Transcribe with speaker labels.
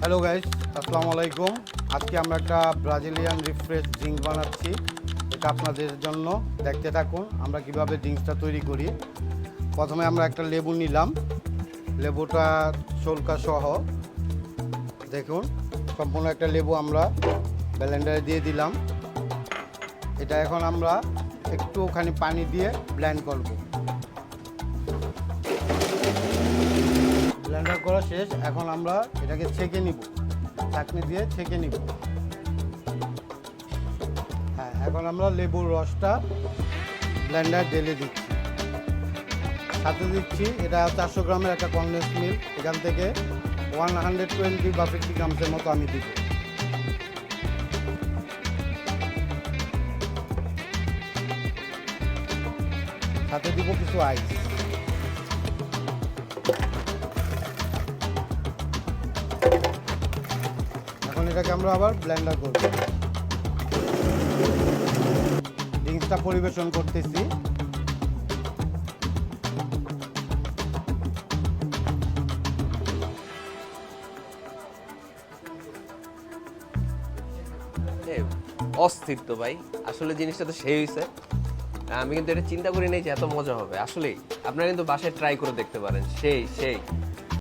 Speaker 1: Hello guys আসসালামু আলাইকুম আজকে আমরা একটা ব্রাজিলিয়ান রিফ্রেশ ড্রিঙ্ক বানাচ্ছি। এটা আপনাদের জন্য। দেখতে থাকুন, আমরা কীভাবে ড্রিঙ্কসটা তৈরি করি। প্রথমে আমরা একটা লেবু নিলাম। লেবুটা শোলকা সহ। দেখুন, সম্পূর্ণ একটা লেবু আমরা ব্লেন্ডারে দিয়ে দিলাম। এটা এখন আমরা একটুখানি পানি দিয়ে ব্লেন্ড করব। করা শেষ, এখন আমরা এটাকে ছেঁকে নিব। চাকনি দিয়ে ছেঁকে নিব। হ্যাঁ এখন আমরা লেবুর রসটা ব্লেন্ডার ঢেলে দিচ্ছি। সাথে দিচ্ছি, এটা চারশো গ্রামের একটা কনডেন্স মিল্ক এখান থেকে ওয়ান হান্ড্রেড টোয়েন্টি বা ফিফটি গ্রামসের মতো আমি দিব। সাথে দিব কিছু আইস। এখন এটাকে আমরা আবার ব্লেন্ডার করব। ড্রিঙ্কসটা পরিবেশন করতেছি।
Speaker 2: তো ভাই। আসলে জিনিসটা তো সেই হয়েছে আমি কিন্তু এটা চিন্তা করি নাই যে এত মজা হবে। আসলেই, আপনারা কিন্তু বাসায় ট্রাই করে দেখতে পারেন। সেই সেই।